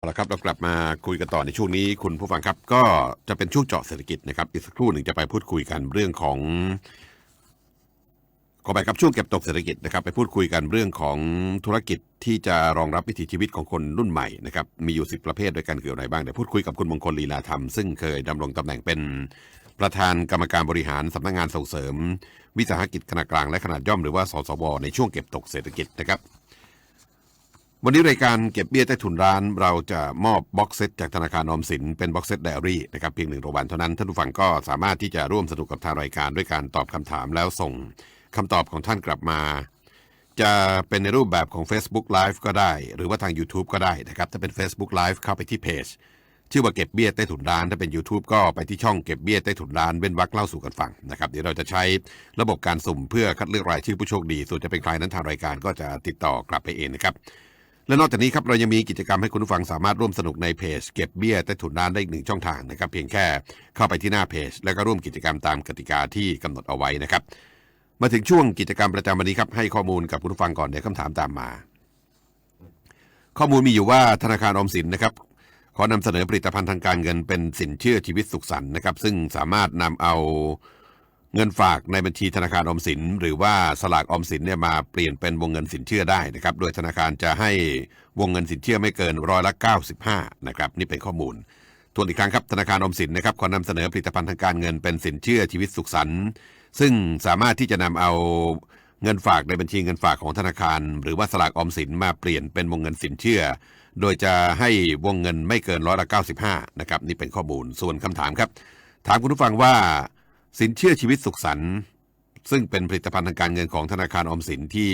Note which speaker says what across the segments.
Speaker 1: เอาละครับเรากลับมาคุยกันต่อในช่วงนี้คุณผู้ฟังครับ ก็จะเป็นช่วงเจาะเศรษฐกิจนะครับอีกสักครู่หนึ่งจะไปพูดคุยกันเรื่องของขอไปครับช่วงเก็บตกเศรษฐกิจนะครับ ไปพูดคุยกันเรื่องของธุรกิจที่จะรองรับวิถีชีวิตของคนรุ่นใหม่นะครับมีอยู่สิบประเภทด้วยกันเกี่ยวอะไรบ้างเดี๋ยวพูดคุยกับคุณมงคลลีลาธรรม ซึ่งเคยดำรงตำแหน่งเป็นประธานกรรมการบริหารสำนักงานส่งเสริม วิสาหกิจขนาดกลางและขนาดย่อมหรือว่าสสวในช่วงเก็บตกเศรษฐกิจนะครับ วันนี้รายการเก็บเบี้ยใต้ถุนร้านเราจะมอบบ็อกเซตจากธนาคารออมสินเป็นบ็อกเซตไดอารี่นะครับเพียงหนึ่งรางวัลเท่านั้นท่านผู้ฟังก็สามารถที่จะร่วมสนุกกับทางรายการด้วยการตอบคำถามแล้วส่งคำตอบของท่านกลับมา จะเป็นในรูปแบบของ Facebook Live ก็ได้ หรือว่าทาง YouTube ก็ได้นะครับถ้าเป็น Facebook Live เข้าไปที่เพจชื่อว่าเก็บเบี้ยใต้ถุนร้าน ถ้าเป็น YouTube ก็ไปที่ช่องเก็บเบี้ยใต้ถุนร้านเว้นวรรคเล่าสู่กันฟังนะครับเดี๋ยวเราจะใช้ระบบการสุ่มเพื่อคัดเลือกรายชื่อผู้โชคดี ส่วนจะเป็นใครนั้นทางรายการก็จะติดต่อกลับไปเองนะครับ และนอกจากนี้ครับเรายังมีกิจกรรมให้คุณผู้ฟังสามารถร่วมสนุกในเพจเก็บเบี้ยใต้ถุนร้านได้อีกหนึ่งช่องทางนะครับ เพียงแค่เข้าไปที่หน้าเพจ แล้วก็ร่วมกิจกรรมตามกติกาที่กำหนดเอาไว้นะครับ มาถึงช่วงกิจกรรมประจำวันนี้ครับให้ข้อมูลกับคุณผู้ฟังก่อนเดี๋ยวคำถามตามมา ข้อมูลมีอยู่ว่าธนาคารออมสินนะครับขอนำเสนอผลิตภัณฑ์ทางการเงินเป็นสินเชื่อชีวิตสุขสันต์นะครับ ซึ่งสามารถนำเอา เงินฝากในบัญชีธนาคารออมสิน หรือว่าสลากออมสินเนี่ยมาเปลี่ยนเป็นวงเงินสินเชื่อได้นะครับ โดยธนาคารจะให้วงเงินสินเชื่อไม่เกินร้อยละ95นะครับนี่เป็นข้อมูลทวนอีกครั้งครับธนาคารออมสินนะครับขอนำเสนอผลิตภัณฑ์ทางการเงินเป็นสินเชื่อชีวิตสุขสันต์ซึ่งสามารถที่จะนำเอาเงินฝากในบัญชีเงินฝากของธนาคาร หรือว่าสลากออมสินมาเปลี่ยนเป็นวงเงินสินเชื่อ โดยจะให้วงเงินไม่เกินร้อยละ95นะครับนี่เป็นข้อมูลส่วนคำถามครับ ถามคุณผู้ฟังว่า สินเชื่อชีวิตสุขสันต์ซึ่งเป็นผลิตภัณฑ์ทางการเงินของธนาคารออมสินที่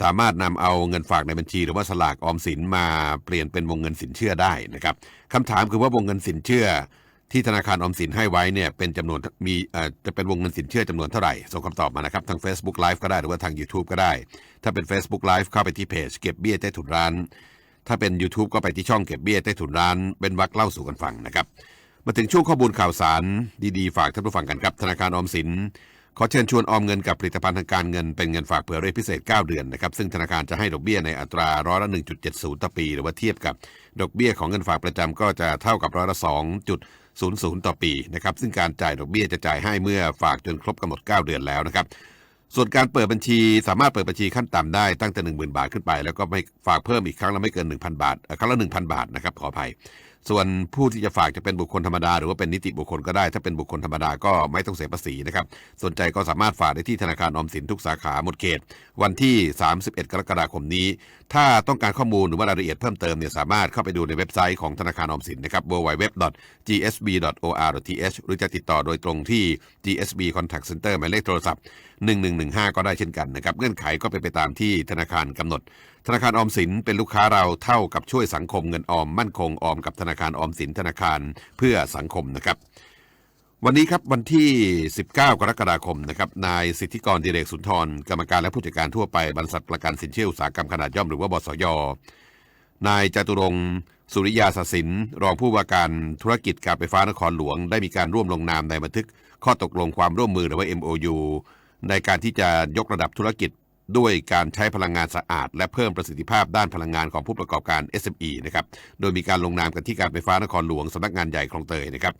Speaker 1: สามารถนำเอาเงินฝากในบัญชี หรือว่าสลากออมสินมาเปลี่ยนเป็นวงเงินสินเชื่อได้นะครับคำถามคือว่าวงเงินสินเชื่อ ที่ธนาคารออมสินให้ไว้เนี่ยเป็นจำนวนมีจะเป็นวงเงินสินเชื่อจำนวนเท่าไหร่ส่งคำตอบมานะครับทาง Facebook Live ก็ได้หรือว่าทาง YouTube ก็ได้ ถ้าเป็น Facebook Live เข้าไปที่เพจเก็บเบี้ยใต้ถุนร้าน ถ้าเป็น YouTube ก็ไปที่ช่องเก็บเบี้ยใต้ถุนร้าน เป็นวักเล่าสู่กันฟังนะครับ มาถึงช่วงข้อมูลข่าวสารดีๆ ฝากท่านผู้ฟังกันครับ ธนาคารออมสินขอเชิญชวนออมเงินกับผลิตภัณฑ์ทางการเงินเป็นเงินฝากเผื่อเรทพิเศษ 9 เดือนนะครับซึ่งธนาคารจะให้ดอกเบี้ยในอัตราร้อยละ 1.70 ต่อปี หรือว่าเทียบกับดอกเบี้ยของเงินฝากประจำก็จะเท่ากับร้อยละ 2.00 ต่อปีนะครับซึ่งการจ่ายดอกเบี้ยจะจ่ายให้เมื่อฝากจนครบกำหนด 9 เดือนแล้วนะครับส่วนการเปิดบัญชีสามารถเปิดบัญชีขั้นต่ำได้ตั้งแต่ 10,000 บาทขึ้นไป แล้วก็ไม่ฝากเพิ่มอีกครั้งละไม่เกิน 1,000 บาทครั้งละ 1,000 บาทนะครับขออภัย ส่วนผู้ที่จะฝากจะเป็นบุคคลธรรมดา หรือว่าเป็นนิติบุคคลก็ได้ ถ้าเป็นบุคคลธรรมดาก็ไม่ต้องเสียภาษีนะครับ สนใจก็สามารถฝากได้ที่ธนาคารออมสินทุกสาขาหมดเขต วันที่ 31 กรกฎาคมนี้ ถ้าต้องการข้อมูลหรือว่ารายละเอียดเพิ่มเติมเนี่ยสามารถเข้าไปดูในเว็บไซต์ของธนาคารออมสินนะครับ www.gsb.or.th หรือจะติดต่อโดยตรงที่ GSB Contact Center หมายเลขโทรศัพท์ 1115 ก็ได้เช่นกันนะครับเงื่อนไขก็เป็นไปตามที่ธนาคารกำหนด ธนาคารออมสินเป็นลูกค้าเราเท่ากับช่วยสังคมเงินออมมั่นคงออมกับธนาคารออมสินธนาคารเพื่อสังคมนะครับ วันนี้ครับวันที่ 19 กรกฎาคมนะครับนายสิทธิกรดิเรกสุนทร กรรมการและผู้จัดการทั่วไปบริษัทประกันสินเชื่ออุตสาหกรรมขนาดย่อมหรือว่าบสยนายจตุรงสุริยาสสิน รองผู้ว่าการธุรกิจการไฟฟ้านครหลวง ได้มีการร่วมลงนามในบันทึกข้อตกลงความร่วมมือหรือว่า MOU ในการที่จะยกระดับธุรกิจ ด้วยการใช้พลังงานสะอาด และเพิ่มประสิทธิภาพด้านพลังงานของผู้ประกอบการ SME นะครับ โดยมีการลงนามกันที่การไฟฟ้านครหลวงสำนักงานใหญ่คลองเตยนะครับ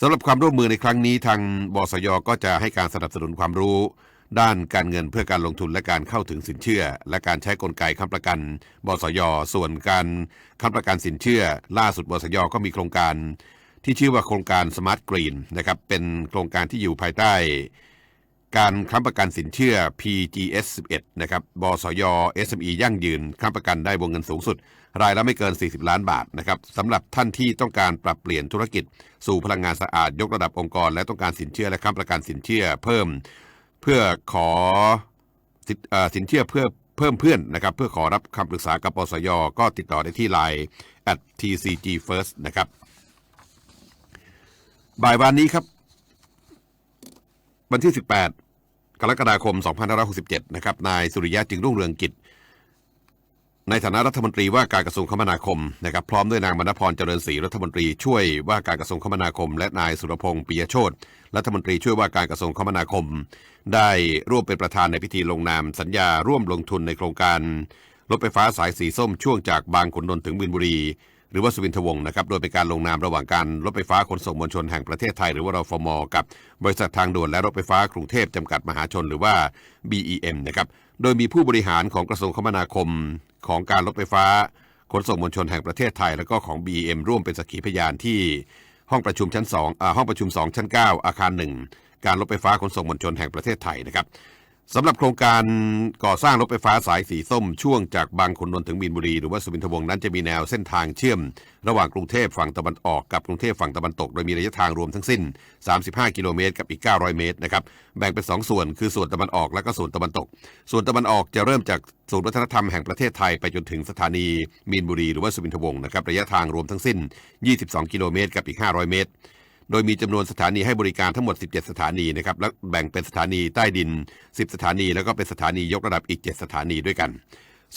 Speaker 1: สำหรับความร่วมมือในครั้งนี้ทางบสยก็จะให้การสนับสนุนความรู้ ด้านการเงินเพื่อการลงทุนและการเข้าถึงสินเชื่อ และการใช้กลไกค้ำประกัน บสยส่วนการค้ำประกันสินเชื่อ ล่าสุดบสยก็มีโครงการที่ชื่อว่าโครงการ Smart Green นะครับเป็นโครงการที่อยู่ภายใต้ การค้ำประกันสินเชื่อ PGS 11นะครับ บสย SME ยั่งยืนค้ำประกันได้วงเงินสูงสุด รายละไม่เกิน 40 ล้านบาทนะครับสำหรับท่านที่ต้องการปรับเปลี่ยนธุรกิจ สู่พลังงานสะอาดยกระดับองค์กร และต้องการสินเชื่อและค้ำประกันสินเชื่อเพิ่ม เพื่อขอสินเอ่อสินเชื่อเพื่อเพิ่มเพื่อนนะครับเพื่อขอรับคำปรึกษากับปสย ก็ติดต่อได้ที่ Line at tcg first นะครับบ่ายวันนี้ครับ วันที่ 18 กรกฎาคม 2567 นะครับ นายสุริยะจึงรุ่งเรืองกิจ ในฐานะรัฐมนตรีว่าการกระทรวงคมนาคมนะครับ พร้อมด้วยนางมณพรเจริญศรีรัฐมนตรีช่วยว่าการกระทรวงคมนาคม และนายสุรพงษ์ปิยโชตรัฐมนตรีช่วยว่าการกระทรวงคมนาคม ได้ร่วมเป็นประธานในพิธีลงนาม สัญญาร่วมลงทุนในโครงการรถไฟฟ้าสายสีส้มช่วงจากบางขุนนนท์ถึงบินบุรี หรือว่าสุวินทวงศ์นะครับ โดยเป็นการลงนามระหว่างการรถไฟฟ้าขนส่งมวลชนแห่งประเทศไทย หรือว่ารฟม กับบริษัททางด่วนและรถไฟฟ้ากรุงเทพจำกัดมหาชนหรือว่า BEM นะครับ โดยมีผู้บริหารของกระทรวงคมนาคมของการรถไฟฟ้าขนส่งมวลชนแห่งประเทศไทย แล้วก็ของ BEM ร่วมเป็นสักขีพยานที่ห้องประชุมชั้น2อ่าห้องประชุม 2 ชั้น 9 อาคาร 1 การรถไฟฟ้าขนส่งมวลชนแห่งประเทศไทยนะครับ สำหรับโครงการก่อสร้างรถไฟฟ้าสายสีส้ม ช่วงจากบางขุนนนท์ถึงมีนบุรี หรือว่าสุวินทวงศ์นั้นจะมีแนวเส้นทางเชื่อม ระหว่างกรุงเทพฝั่งตะวันออกกับกรุงเทพฝั่งตะวันตก โดยมีระยะทางรวมทั้งสิ้น 35 กิโลเมตรกับอีก 900 เมตรนะครับแบ่งเป็น 2 ส่วนคือส่วนตะวันออกและก็ส่วนตะวันตก ส่วนตะวันออกจะเริ่มจากศูนย์วัฒนธรรมแห่งประเทศไทยไปจนถึงสถานีมีนบุรีหรือว่าสุวินทวงศ์นะครับระยะทางรวมทั้งสิ้น 22 กิโลเมตรกับอีก 500 เมตร โดยมีจำนวนสถานีให้บริการทั้งหมด 17 สถานีนะครับ และแบ่งเป็นสถานีใต้ดิน 10 สถานี แล้วก็เป็นสถานียกระดับอีก 7 สถานีด้วยกัน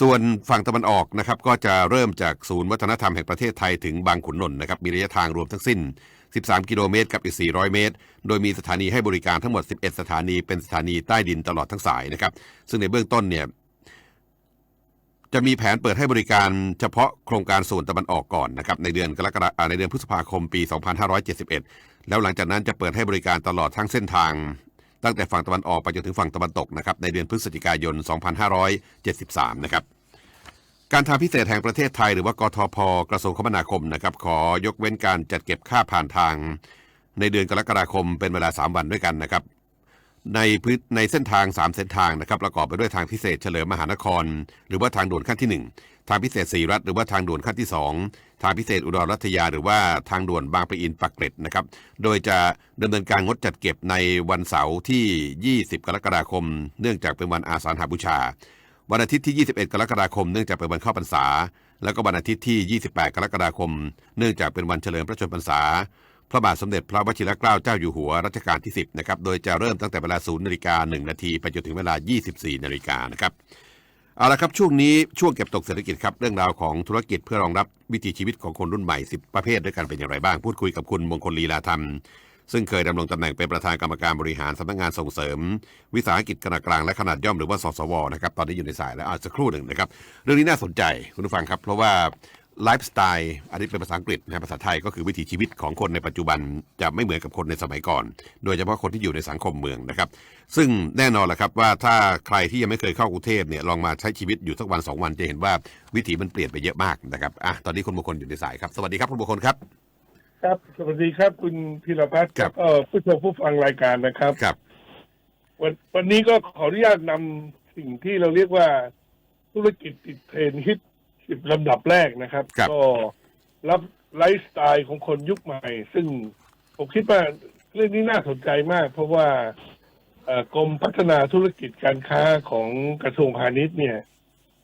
Speaker 1: ส่วนฝั่งตะวันออกนะครับ ก็จะเริ่มจากศูนย์วัฒนธรรมแห่งประเทศไทยถึงบางขุนนนท์นะครับ มีระยะทางรวมทั้งสิ้น 13 กิโลเมตรกับอีก 400 เมตร โดยมีสถานีให้บริการทั้งหมด 11 สถานี เป็นสถานีใต้ดินตลอดทั้งสายนะครับ ซึ่งในเบื้องต้นเนี่ย จะมีแผนเปิดให้บริการเฉพาะโครงการส่วนตะวันออกก่อนนะครับในเดือนกรกฎาอ่าในเดือนพฤษภาคมปี 2571 แล้วหลังจากนั้นจะเปิดให้บริการตลอดทั้งเส้นทาง ตั้งแต่ฝั่งตะวันออกไปจนถึงฝั่งตะวันตกนะครับในเดือนพฤศจิกายน 2573 นะครับการทางพิเศษแห่งประเทศไทยหรือว่ากทพกระทรวงคมนาคมนะครับขอยกเว้นการจัดเก็บค่าผ่านทาง ในเดือนกรกฎาคมเป็นเวลา 3 วันด้วยกันนะครับ ในพื้นในเส้นทาง 3 เส้นทางนะครับประกอบไปด้วยทางพิเศษเฉลิมมหานคร หรือว่าทางด่วนขั้นที่ 1 ทางพิเศษสีรัฐหรือว่าทางด่วนขั้นที่ 2 ทางพิเศษอุดรรัตยา หรือว่าทางด่วนบางปะอินปักเกร็ดนะครับโดยจะดำเนินการงดจัดเก็บในวันเสาร์ที่ 20 กรกฎาคม เนื่องจากเป็นวันอาสาฬหบูชา วันอาทิตย์ที่ 21 กรกฎาคม เนื่องจากเป็นวันเข้าพรรษา แล้วก็วันอาทิตย์ที่ 28 กรกฎาคม เนื่องจากเป็นวันเฉลิมพระชนมพรรษา พระบาทสมเด็จพระวชิรเกล้าเจ้าอยู่หัวรัชกาลที่ 10นะครับโดยจะเริ่มตั้งแต่เวลา0นาฬิกา1นาทีไปจนถึงเวลา 24นาฬิกานะครับเอาละครับช่วงนี้ช่วงเก็บตกเศรษฐกิจครับเรื่องราวของธุรกิจเพื่อรองรับวิถีชีวิตของคนรุ่นใหม่ 10 ประเภทด้วยกันเป็นอย่างไรบ้าง พูดคุยกับคุณมงคลลีลาธรรม ซึ่งเคยดำรงตำแหน่งเป็นประธานกรรมการบริหารสำนักงานส่งเสริม วิสาหกิจขนาดกลางและขนาดย่อมหรือว่าสสวนะครับตอนนี้อยู่ในสายแล้วอาจจะสักครู่หนึ่งนะครับเรื่องนี้น่าสนใจคุณผู้ฟังครับ เพราะว่า ไลฟ์สไตล์อันนี้เป็นภาษาอังกฤษนะภาษาไทยก็คือวิถีชีวิตของคนในปัจจุบันจะไม่เหมือนกับคนในสมัยก่อน โดยเฉพาะคนที่อยู่ในสังคมเมืองนะครับ ซึ่งแน่นอนแหละครับว่าถ้าใครที่ยังไม่เคยเข้ากรุงเทพเนี่ยลองมาใช้ชีวิตอยู่สักวันสองวันจะเห็นว่าวิถีมันเปลี่ยนไปเยอะมากนะครับอะตอนนี้คุณมงคลอยู่ในสายครับ สวัสดีครับคุณมงคลครับ
Speaker 2: ครับ สวัสดีครับ คุณพิรพัฒน์
Speaker 1: ครับ
Speaker 2: ก็ผู้ชมผู้ฟังรายการนะครับ
Speaker 1: ครับ
Speaker 2: วันวันนี้ก็ขออนุญาตนำสิ่งที่เราเรียกว่าธุรกิจติดเทรนด์ฮิต สิบลำดับแรกนะครับ
Speaker 1: ครับ
Speaker 2: ก็รับไลฟ์สไตล์ของคนยุคใหม่ ซึ่งผมคิดว่าเรื่องนี้น่าสนใจมาก เพราะว่าเอ่อกรมพัฒนาธุรกิจการค้าของกระทรวงพาณิชย์เนี่ย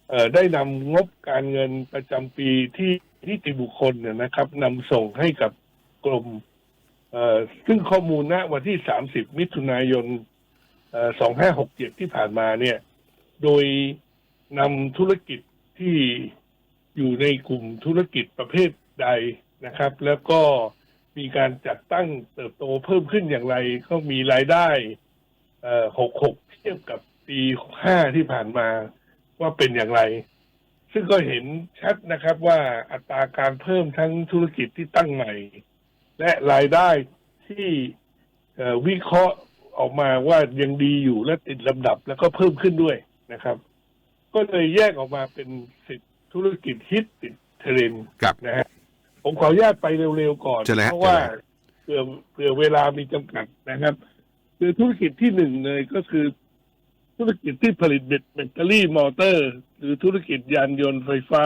Speaker 2: เอ่อได้นำงบการเงินประจำปีที่นิติบุคคลเนี่ยนะครับนำส่งให้กับกรมเอ่อซึ่งข้อมูลณวันที่ 30 มิถุนายนเอ่อ2567 ที่ผ่านมาเนี่ย โดยนำธุรกิจที่ อยู่ในกลุ่มธุรกิจประเภทใดนะครับ แล้วก็มีการจัดตั้งเติบโตเพิ่มขึ้นอย่างไร ก็มีรายได้เอ่อ66เทียบกับปี65ที่ผ่านมาว่าเป็นอย่างไร ซึ่งก็เห็นชัดนะครับว่าอัตราการเพิ่มทั้งธุรกิจที่ตั้งใหม่ และรายได้ที่วิเคราะห์ออกมาว่ายังดีอยู่และติดลำดับแล้วก็เพิ่มขึ้นด้วยนะครับ ก็เลยแยกออกมาเป็นสิบ ธุรกิจฮิตติดเทรนด์
Speaker 1: ครับ
Speaker 2: นะฮะผมขออนุญาตไปเร็วๆก่อน
Speaker 1: เชิญเลยฮะ
Speaker 2: เพราะว่า
Speaker 1: เชิญเลย
Speaker 2: เผื่อเผื่อเวลามีจำกัดนะครับ คือธุรกิจที่หนึ่งเลยก็คือ ธุรกิจที่ผลิตแบตแบตเตอรี่มอเตอร์ หรือธุรกิจยานยนต์ไฟฟ้า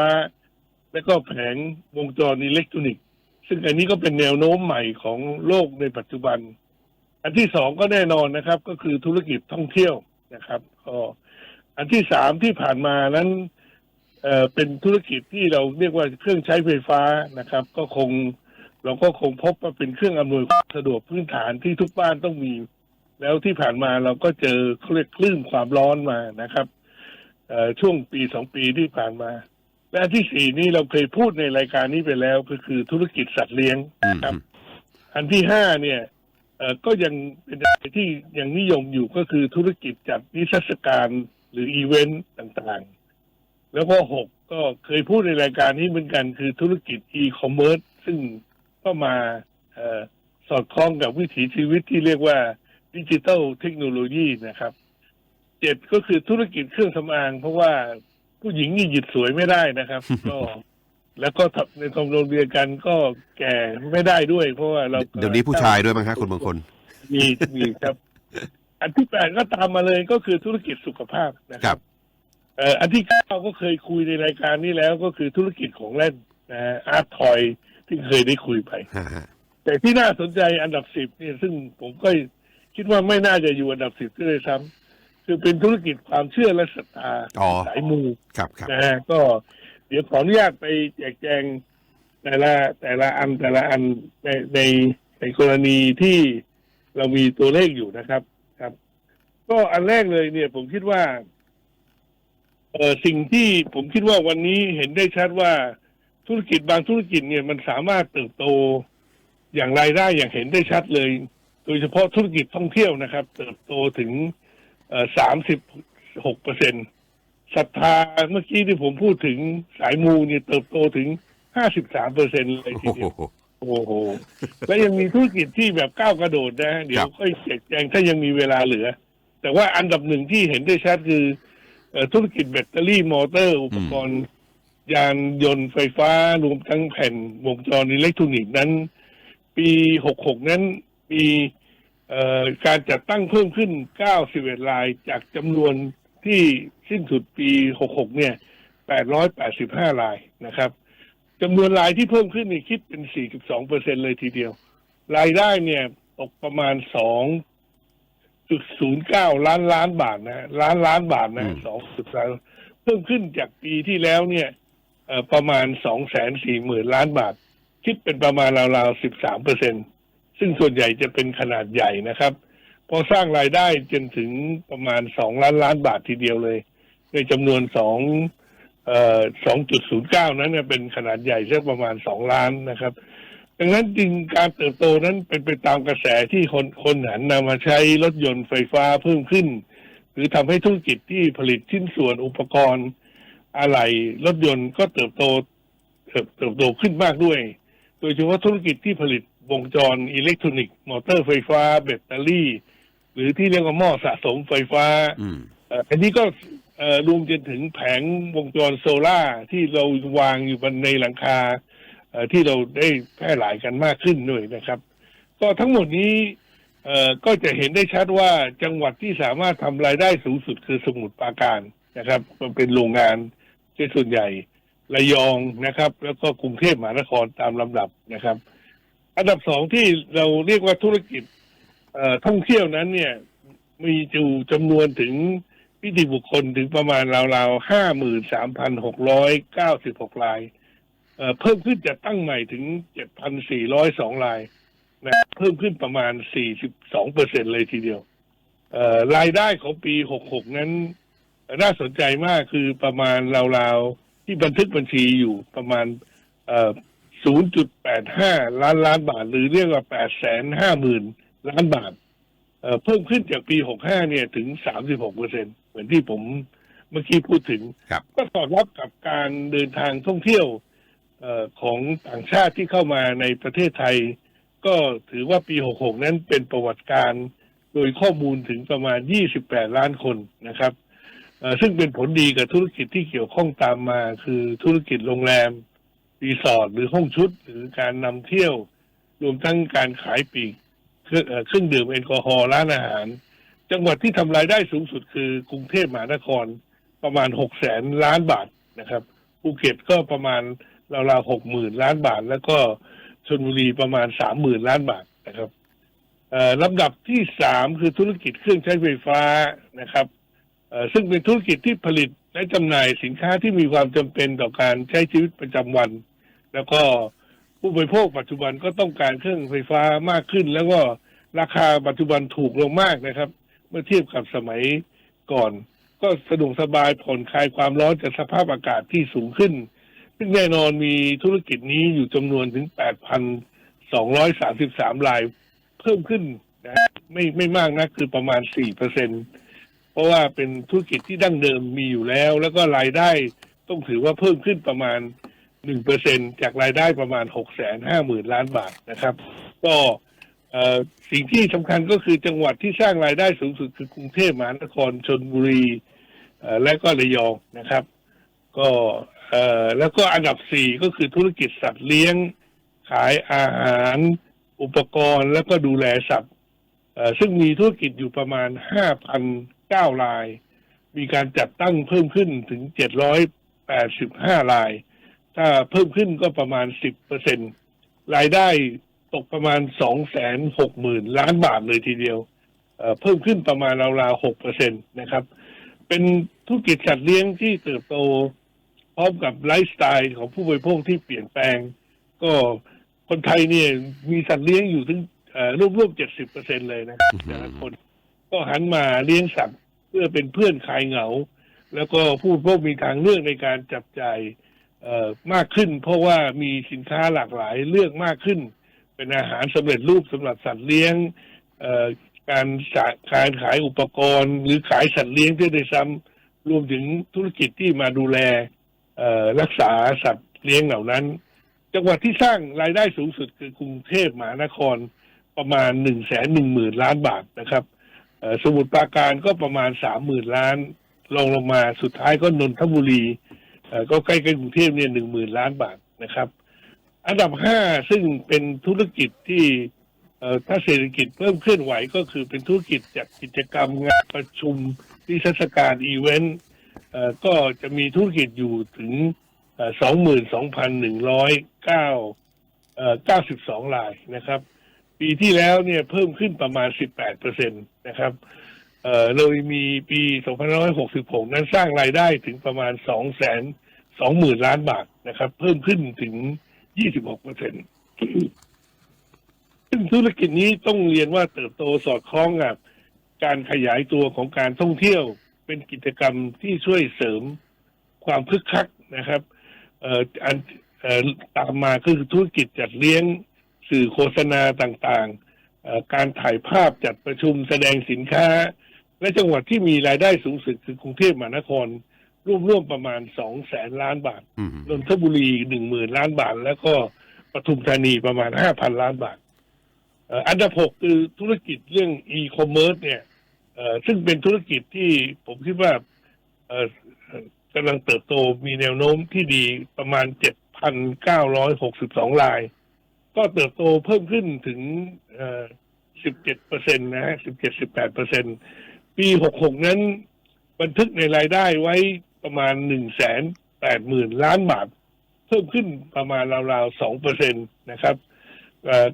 Speaker 2: และก็แผงวงจรอิเล็กทรอนิกส์ซึ่งอันนี้ก็เป็นแนวโน้มใหม่ของโลกในปัจจุบัน อันที่สองก็แน่นอนนะครับ ก็คือธุรกิจท่องเที่ยวนะครับก็อันที่สามที่ผ่านมานั้น เอ่อเป็นธุรกิจที่เราเรียกว่าเครื่องใช้ไฟฟ้านะครับ ก็คงเราก็คงพบว่าเป็นเครื่องอำนวยความสะดวกพื้นฐานที่ทุกบ้านต้องมี แล้วที่ผ่านมาเราก็เจอเขาเรียกคลื่นความร้อนมานะครับเอ่อช่วงปีสองปีที่ผ่านมาและอันที่สี่นี่เราเคยพูดในรายการนี้ไปแล้วก็คือธุรกิจสัตว์เลี้ยง
Speaker 1: อืม
Speaker 2: ครับ อันที่ห้าเนี่ยเอ่อก็ยังเป็นอะไรที่ยังนิยมอยู่ก็คือธุรกิจจัดนิทรรศการหรืออีเวนต์ต่าง แล้วก็หกก็เคยพูดในรายการนี้เหมือนกัน คือธุรกิจอีคอมเมิร์ซซึ่งก็มาเออสอดคล้องกับวิถีชีวิตที่เรียกว่าดิจิ t a ลเทคโนโลยีนะครับเจ็ดก็คือธุรกิจเครื่องสำอาง เพราะว่าผู้หญิงนี่หยิดสวยไม่ได้นะครับ ก็แล้วก็ในความโรงเรียนกันก็แก่ไม่ได้ด้วย เพราะว่าเรา
Speaker 1: เดี๋ยวนี้ผู้ชายด้วยมั้งฮะคุณมงคล
Speaker 2: มีมีครับ อันที่แปดก็ตามมาเลยก็คือธุรกิจสุขภาพนะค
Speaker 1: ครั
Speaker 2: รับบ เอ่ออันที่เก้าก็เคยคุยในรายการนี้แล้วก็คือธุรกิจของเล่นนะฮะอาร์ตทอยที่เคยได้คุยไป
Speaker 1: ฮะฮะ
Speaker 2: แต่ที่น่าสนใจอันดับสิบเนี่ยซึ่งผมก็คิดว่าไม่น่าจะอยู่อันดับสิบก็เลยซ้ำคือเป็นธุรกิจความเชื่อและศรัทธา
Speaker 1: อ๋อ
Speaker 2: สายมู
Speaker 1: ครับครับ
Speaker 2: นะฮะก็เดี๋ยวขออนุญาตไปแจกแจงแต่ละแต่ละอันแต่ละอันในในในกรณีที่เรามีตัวเลขอยู่นะครับครับ ก็อันแรกเลยเนี่ยผมคิดว่า เออสิ่งที่ผมคิดว่าวันนี้เห็นได้ชัดว่าธุรกิจบางธุรกิจเนี่ยมันสามารถเติบโตอย่างรายได้อย่างเห็นได้ชัดเลย โดยเฉพาะธุรกิจท่องเที่ยวนะครับ เติบโตถึงสามสิบหกเปอร์เซ็นศรัทธาเมื่อกี้ที่ผมพูดถึงสายมูเนี่ยเติบโตถึงห้าสิบสามเปอร์เซ็นเลยที
Speaker 1: โอ้
Speaker 2: เดียว
Speaker 1: โห
Speaker 2: โอ้โห แล้วยังมีธุรกิจที่แบบก้าวกระโดดนะฮะเดี๋ยวค่อยแจกแจงถ้ายังมีเวลาเหลือ แต่ว่าอันดับหนึ่งที่เห็นได้ชัดคือเอ่อ ธุรกิจแบตเตอรี่มอเตอร์ อุปกรณ์ ยานยนต์ไฟฟ้ารวมทั้งแผ่นวงจรอิเล็กทรอนิกส์นั้น ปีหกหกนั้นมีเอ่อการจัดตั้งเพิ่มขึ้น 91 รายจากจำนวนที่สิ้นสุดปีหกหกเนี่ย 885 รายนะครับจำนวนรายที่เพิ่มขึ้นนี่คิดเป็น 42เปอร์เซ็นเลยทีเดียว รายได้เนี่ยตกประมาณ 2.09ล้านล้านบาทนะฮะล้านล้านบาทนะสองจุดสามเพิ่มขึ้นจากปีที่แล้วเนี่ยเอ่อประมาณ240,000หมื่นล้านบาท คิดเป็นประมาณราวๆ13เปอร์เซ็นซึ่งส่วนใหญ่จะเป็นขนาดใหญ่นะครับพอสร้างรายได้จนถึงประมาณ2ล้านล้านบาททีเดียวเลย ในจำนวน2เอ่อ2.09นั้นเนี่ยเป็นขนาดใหญ่สักประมาณ2ล้านนะครับ ดังนั้นจริงการเติบโตนั้นเป็นไปตามกระแสที่คนคนหันนำมาใช้รถยนต์ไฟฟ้าเพิ่มขึ้น หรือทำให้ธุรกิจที่ผลิตชิ้นส่วนอุปกรณ์อะไหล่รถยนต์ก็เติบโตเติบเติบโตขึ้นมากด้วย โดยเฉพาะธุรกิจที่ผลิตวงจรอิเล็กทรอนิกส์มอเตอร์ไฟฟ้า แบตเตอรี่ หรือที่เรียกว่าหม้อสะสมไฟฟ้า
Speaker 1: อืม
Speaker 2: เอ่ออันนี้ก็เอ่อรวมจนถึงแผงวงจรโซล่าร์ที่เราวางอยู่บนในหลังคาเอ่อ ที่เราได้แพร่หลายกันมากขึ้นด้วยนะครับ ก็ทั้งหมดนี้ก็จะเห็นได้ชัดว่าจังหวัดที่สามารถทำรายได้สูงสุดคือสมุทรปราการนะครับมันเป็นโรงงานที่ส่วนใหญ่ระยองนะครับ แล้วก็กรุงเทพมหานครตามลำดับนะครับ อันดับสองที่เราเรียกว่าธุรกิจท่องเที่ยวนั้นเนี่ยมีอยู่จำนวนถึงพิธีบุคคลถึงประมาณราวๆห้าหมื่นสามพันหกร้อยเก้าสิบหกราย เอ่อเพิ่มขึ้นจากตั้งใหม่ถึงเจ็ดพันสี่ร้อยสองรายนะเพิ่มขึ้นประมาณสี่สิบสองเปอร์เซ็นเลยทีเดียวเอ่อรายได้ของปีหกหกนั้น น่าสนใจมากคือประมาณราวๆ ที่บันทึกบัญชีอยู่ประมาณเอ่อ0.85 ล้านล้านบาท หรือเรียกว่า 850,000 ล้านบาทเอ่อเพิ่มขึ้นจากปี 65 เนี่ยถึง 36เปอร์เซ็นเหมือนที่ผมเมื่อกี้พูดถึง
Speaker 1: ครับ
Speaker 2: ก็สอดรับกับการเดินทางท่องเที่ยวเอ่อ ของต่างชาติที่เข้ามาในประเทศไทย ก็ถือว่าปี 66 นั้นเป็นประวัติการโดยข้อมูลถึงประมาณ 28 ล้านคนนะครับซึ่งเป็นผลดีกับธุรกิจที่เกี่ยวข้องตามมา คือธุรกิจโรงแรมรีสอร์ทหรือห้องชุด หรือการนำเที่ยว รวมทั้งการขายปีกเครื่องดื่มแอลกอฮอล์ร้านอาหาร จังหวัดที่ทำรายได้สูงสุดคือกรุงเทพมหานครประมาณหกแสนล้านบาทนะครับภูเก็ตก็ประมาณ ราวๆหกหมื่นล้านบาท แล้วก็ชนบุรีประมาณสามหมื่นล้านบาทนะครับอ่อลำดับที่สามคือธุรกิจเครื่องใช้ไฟฟ้านะครับอ่อซึ่งเป็นธุรกิจที่ผลิตและจำหน่ายสินค้าที่มีความจำเป็นต่อการใช้ชีวิตประจำวัน แล้วก็ผู้บริโภคปัจจุบันก็ต้องการเครื่องไฟฟ้ามากขึ้น แล้วก็ราคาปัจจุบันถูกลงมากนะครับ เมื่อเทียบกับสมัยก่อน ก็สะดวกสบายผ่อนคลายความร้อนจากสภาพอากาศที่สูงขึ้น ซึ่งแน่นอนมีธุรกิจนี้อยู่จำนวนถึง 8,233 ราย เพิ่มขึ้นนะไม่ไม่มากนะคือประมาณ4%เพราะว่าเป็นธุรกิจที่ดั้งเดิมมีอยู่แล้ว แล้วก็รายได้ต้องถือว่าเพิ่มขึ้นประมาณหนึ่งเปอร์เซ็นจากรายได้ประมาณหกแสนห้าหมื่นล้านบาทนะครับ ก็สิ่งที่สำคัญก็คือจังหวัดที่สร้างรายได้สูงสุดคือกรุงเทพมหานครชนบุรีและก็ระยองนะครับ ก็ เอ่อแล้วก็อันดับสี่ก็คือธุรกิจสัตว์เลี้ยง ขายอาหาร อุปกรณ์ แล้วก็ดูแลสัตว์เอ่อซึ่งมีธุรกิจอยู่ประมาณห้าพันเก้าราย มีการจัดตั้งเพิ่มขึ้นถึงเจ็ดร้อยแปดสิบห้าราย ถ้าเพิ่มขึ้นก็ประมาณสิบเปอร์เซ็นรายได้ตกประมาณสองแสนหกหมื่นล้านบาทเลยทีเดียวเเพิ่มขึ้นประมาณราวๆหกเปอร์เซ็นตนะครับ เป็นธุรกิจสัตว์เลี้ยงที่เติบโต พร้อมกับไลฟ์สไตล์ของผู้บริโภคที่เปลี่ยนแปลง ก็คนไทยเนี่ยมีสัตว์เลี้ยงอยู่ถึงเอ่อร่วมๆเจ็ดสิบเปอร์เซ็นเลยนะแต่ละคน ก็หันมาเลี้ยงสัตว์เพื่อเป็นเพื่อนคลายเหงา แล้วก็ผู้บริโภคมีทางเลือกในการจับจ่ายเอ่อมากขึ้น เพราะว่ามีสินค้าหลากหลายเลือกมากขึ้น เป็นอาหารสำเร็จรูปสำหรับสัตว์เลี้ยงเอ่อการสาการขายอุปกรณ์ หรือขายสัตว์เลี้ยงด้วยซ้ำรวมถึงธุรกิจที่มาดูแลเอ่อ รักษาสัตว์เลี้ยงเหล่านั้น จังหวัดที่สร้างรายได้สูงสุดคือกรุงเทพมหานครประมาณหนึ่งแสนหนึ่งหมื่นล้านบาทนะครับสมุทรปราการก็ประมาณสามหมื่นล้านลงลงมาสุดท้ายก็นนทบุรีก็ใกล้ๆกรุงเทพเนี่ยหนึ่งหมื่นล้านบาทนะครับ อันดับห้าซึ่งเป็นธุรกิจที่ถ้าเศรษฐกิจเพิ่มเคลื่อนไหวก็คือเป็นธุรกิจจัดกิจกรรมงานประชุมนิทรรศการอีเวนต์ ก็จะมีธุรกิจอยู่ถึงสองหมื่นสองพันหนึ่งร้อยเก้าเก้าสิบสองรายนะครับ ปีที่แล้วเนี่ยเพิ่มขึ้นประมาณ18เปอร์เซ็นตนะครับเอ่อโดยมีปี2566นั้นสร้างรายได้ถึงประมาณ2แสน2หมื่นล้านบาทนะครับ เพิ่มขึ้นถึง26เปอร์เซ็นซึ่งธุรกิจนี้ต้องเรียนว่าเติบโตสอดคล้องกับการขยายตัวของการท่องเที่ยว เป็นกิจกรรมที่ช่วยเสริมความคึกคักนะครับเอ่ออันเอ่อตามมาก็คือธุรกิจจัดเลี้ยงสื่อโฆษณาต่างๆเอ่อการถ่ายภาพจัดประชุมแสดงสินค้า และจังหวัดที่มีรายได้สูงสุดคือกรุงเทพมหานครร่วมๆประมาณสองแสนล้านบาท
Speaker 1: อืม
Speaker 2: นนทบุรีหนึ่งหมื่นล้านบาท แล้วก็ปทุมธานีประมาณห้าพันล้านบาทเอ่ออันดับหกคือธุรกิจเรื่องอีคอมเมิร์ซเนี่ยเอ่อ ซึ่งเป็นธุรกิจที่ผมคิดว่ากำลังเติบโตมีแนวโน้มที่ดีประมาณเจ็ดพันเก้าร้อยหกสิบสองราย ก็เติบโตเพิ่มขึ้นถึงสิบเจ็ดเปอร์เซ็นตนะฮะสิบเจ็ดสิบแปดเปอร์เซ็นปีหกหกนั้น บันทึกในรายได้ไว้ประมาณหนึ่งแสนแปดหมื่นล้านบาท เพิ่มขึ้นประมาณราวๆสองเปอร์เซ็นตนะครับ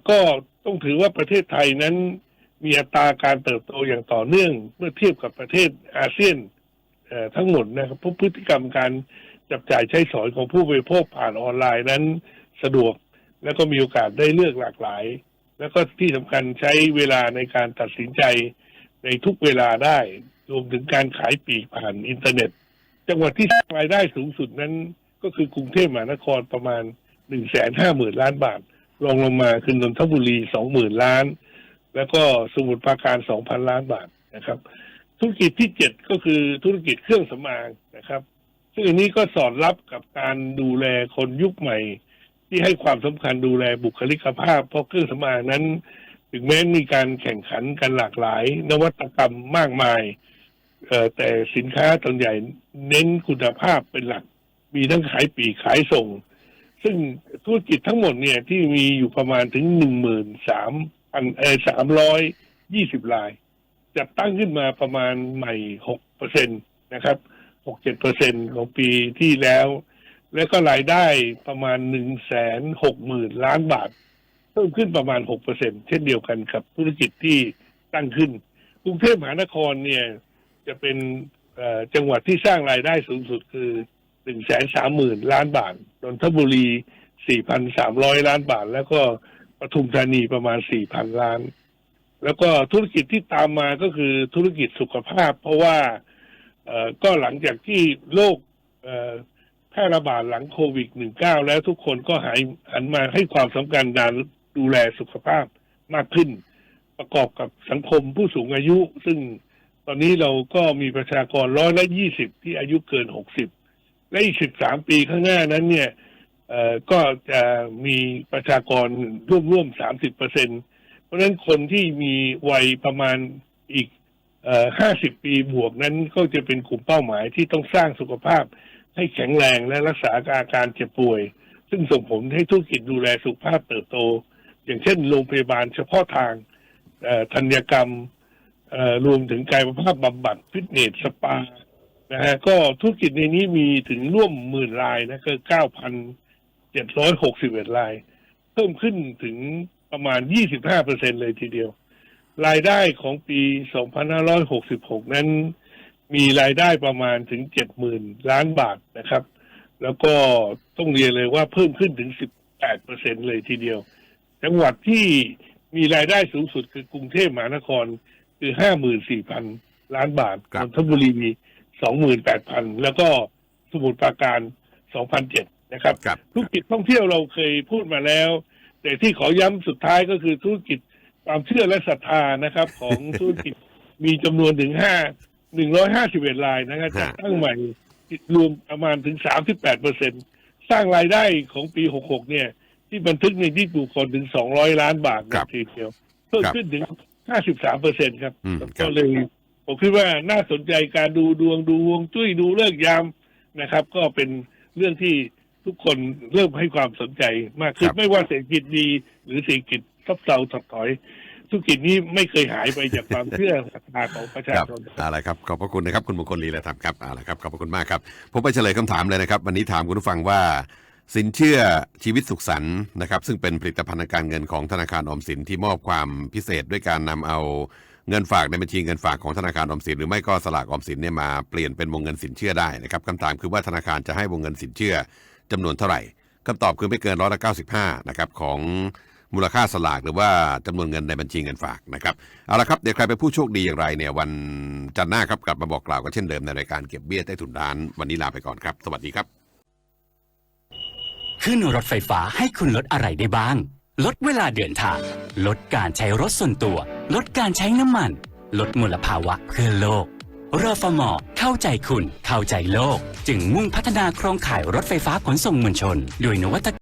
Speaker 2: ก็ต้องถือว่าประเทศไทยนั้น มีอัตราการเติบโตอย่างต่อเนื่องเมื่อเทียบกับประเทศอาเซียนทั้งหมดนะครับเพราะพฤติกรรมการจับจ่ายใช้สอยของผู้บริโภคผ่านออนไลน์นั้นสะดวก แล้วก็มีโอกาสได้เลือกหลากหลาย แล้วก็ที่สำคัญใช้เวลาในการตัดสินใจในทุกเวลาได้ รวมถึงการขายปีกผ่านอินเทอร์เน็ต จังหวัดที่สร้างรายได้สูงสุดนั้น ก็คือกรุงเทพมหานครประมาณหนึ่งแสนห้าหมื่นล้านบาทรองลงมาคือนนทบุรีสองหมื่นล้าน แล้วก็สมุทรปราการสองพันล้านบาทนะครับ ธุรกิจที่เจ็ดก็คือธุรกิจเครื่องสำอางนะครับ ซึ่งอันนี้ก็สอดรับกับการดูแลคนยุคใหม่ ที่ให้ความสำคัญดูแลบุคลิกภาพ เพราะเครื่องสำอางนั้น ถึงแม้มีการแข่งขันกันหลากหลาย นวัตกรรมมากมายแต่สินค้าส่วใหญ่เน้นคุณภาพเป็นหลัก มีทั้งขายปีขายส่ง ซึ่งธุรกิจทั้งหมดเนี่ยที่มีอยู่ประมาณถึงหนึ่งหมื่นสาม พันเออสามร้อยยี่สิบรายจัดตั้งขึ้นมาประมาณใหม่หกเปอร์เซ็นตนะครับหกเจ็ดเปอร์เซ็นของปีที่แล้ว แล้วก็รายได้ประมาณหนึ่งแสนหกหมื่นล้านบาท เพิ่มขึ้นประมาณหกเปอร์เซ็นเช่นเดียวกันครับ ธุรกิจที่ตั้งขึ้น กรุงเทพมหานครเนี่ยจะเป็นจังหวัดที่สร้างรายได้สูงสุดคือหนึ่งแสนสามหมื่นล้านบาทนนทบุรีสี่พันสามร้อยล้านบาท แล้วก็ ปทุมธานีประมาณสี่พันล้าน แล้วก็ธุรกิจที่ตามมาก็คือธุรกิจสุขภาพ เพราะว่าก็หลังจากที่โรคแพร่ระบาดหลังโควิด -19 แล้วทุกคนก็หายหันมาให้ความสำคัญการดูแลสุขภาพมากขึ้น ประกอบกับสังคมผู้สูงอายุ ซึ่งตอนนี้เราก็มีประชากรร้อยละยี่สิบที่อายุเกินหกสิบและอีกสิบสามปีข้างหน้านั้นเนี่ย ก็จะมีประชากรร่วมร่วมสามสิบเปอร์เซ็นเพราะฉะนั้นคนที่มีวัยประมาณอีกห้าสิบปีบวกนั้นก็จะเป็นกลุ่มเป้าหมายที่ต้องสร้างสุขภาพให้แข็งแรงและรักษาอาการเจ็บป่วย ซึ่งส่งผลให้ธุรกิจดูแลสุขภาพเติบโต อย่างเช่นโรงพยาบาลเฉพาะทางธัญกรรมรวมถึงกายภาพบำบัดฟิตเนสสปานะฮะก็ธุรกิจในนี้มีถึงร่วมหมื่นรายนะก็เก้าพัน จ็ดร้อยหกสิบเอ็ดราย เพิ่มขึ้นถึงประมาณยี่สิบห้าเปอร์เซ็นเลยทีเดียว รายได้ของปีสองพันห้าร้อยหกสิบหกนั้น มีรายได้ประมาณถึงเจ็ดหมื่นล้านบาทนะครับ แล้วก็ต้องเรียนเลยว่าเพิ่มขึ้นถึงสิบแปดเปอร์เซ็นเลยทีเดียว จังหวัดที่มีรายได้สูงสุดคือกรุงเทพมหานครคือห้าหมื่นสี่พันล้านบาท
Speaker 1: ครับ
Speaker 2: นนทบุรีมีสองหมื่นแปดพันแล้วก็สมุทรปราการสองพันเจ็ด นะครับ
Speaker 1: ครับ
Speaker 2: ธุรกิจท่องเที่ยวเราเคยพูดมาแล้ว แต่ที่ขอย้ำสุดท้ายก็คือธุรกิจความเชื่อและศรัทธานะครับ ของธุรกิจมีจำนวนถึงห้าหนึ่งร้อยห้าสิบเอ็ดรายนะครับ
Speaker 1: ฮะ
Speaker 2: จัดตั้งใหม่รวมประมาณถึงสามสิบแปดเปอร์เซ็นสร้างรายได้ของปีหกหกเนี่ย ที่บันทึกในที่บุคคลถึงสองร้อยล้านบาท
Speaker 1: ครับ
Speaker 2: ทีเดียวเพิ่ม
Speaker 1: ครับ
Speaker 2: ขึ้นถึงห้าสิบสามเปอร์เซ็นครับ
Speaker 1: อืม
Speaker 2: ก็เลยผมคิดว่าน่าสนใจการดูดวงดูฮวงจุ้ยดูเลิกษ์ยามนะครับ ก็เป็นเรื่องที่ ทุกคนเริ่มให้ความสนใจมากขึ้
Speaker 1: คนรับ
Speaker 2: ไม่ว่าเศรษฐกิจดี หรือเศรษฐกิจซบเซาถดถอยธุรกิจนี้ไม่เคยหายไปจากความเชื่อศรัทธาของประชา
Speaker 1: ครับ
Speaker 2: ชน
Speaker 1: เอาละครับขอบพระคุณนะครับคุณมงคลลีละธรรมครับเอาละครับขอบพระคุณมากครับผมไปเฉลยคำถามเลยนะครับ วันนี้ถามคุณผู้ฟังว่า สินเชื่อชีวิตสุขสันต์นะครับ ซึ่งเป็นผลิตภัณฑ์ทางการเงินของธนาคารออมสินที่มอบความพิเศษด้วยการนำเอาเงินฝากในบัญชีเงินฝากของธนาคารออมสินหรือไม่ก็สลากออมสินเนี่ยมาเปลี่ยนเป็นวงเงินสินเชื่อได้นะครับคำถามคือว่าธนาคารจะให้วงเงินสินเชื่อ จำนวนเท่าไหร่คำตอบคือไม่เกินร้อยละ95นะครับของมูลค่าสลากหรือว่าจำนวนเงินในบัญชีเงินฝากนะครับเอาละครับเดี๋ยวใครเป็นผู้โชคดีอย่างไรเนี่ยวันจันทร์หน้าครับกลับมาบอกกล่าวกันเช่นเดิมในรายการเก็บเบี้ยใต้ถุนร้าน วันนี้ลาไปก่อนครับ สวัสดีครับ
Speaker 3: ขึ้นรถไฟฟ้าให้คุณลดอะไรได้บ้าง ลดเวลาเดินทาง ลดการใช้รถส่วนตัว ลดการใช้น้ำมัน ลดมลภาวะเพื่อโลก รฟมเข้าใจคุณ เข้าใจโลก จึงมุ่งพัฒนาโครงข่ายรถไฟฟ้าขนส่งมวลชน โดยนวัตกรรม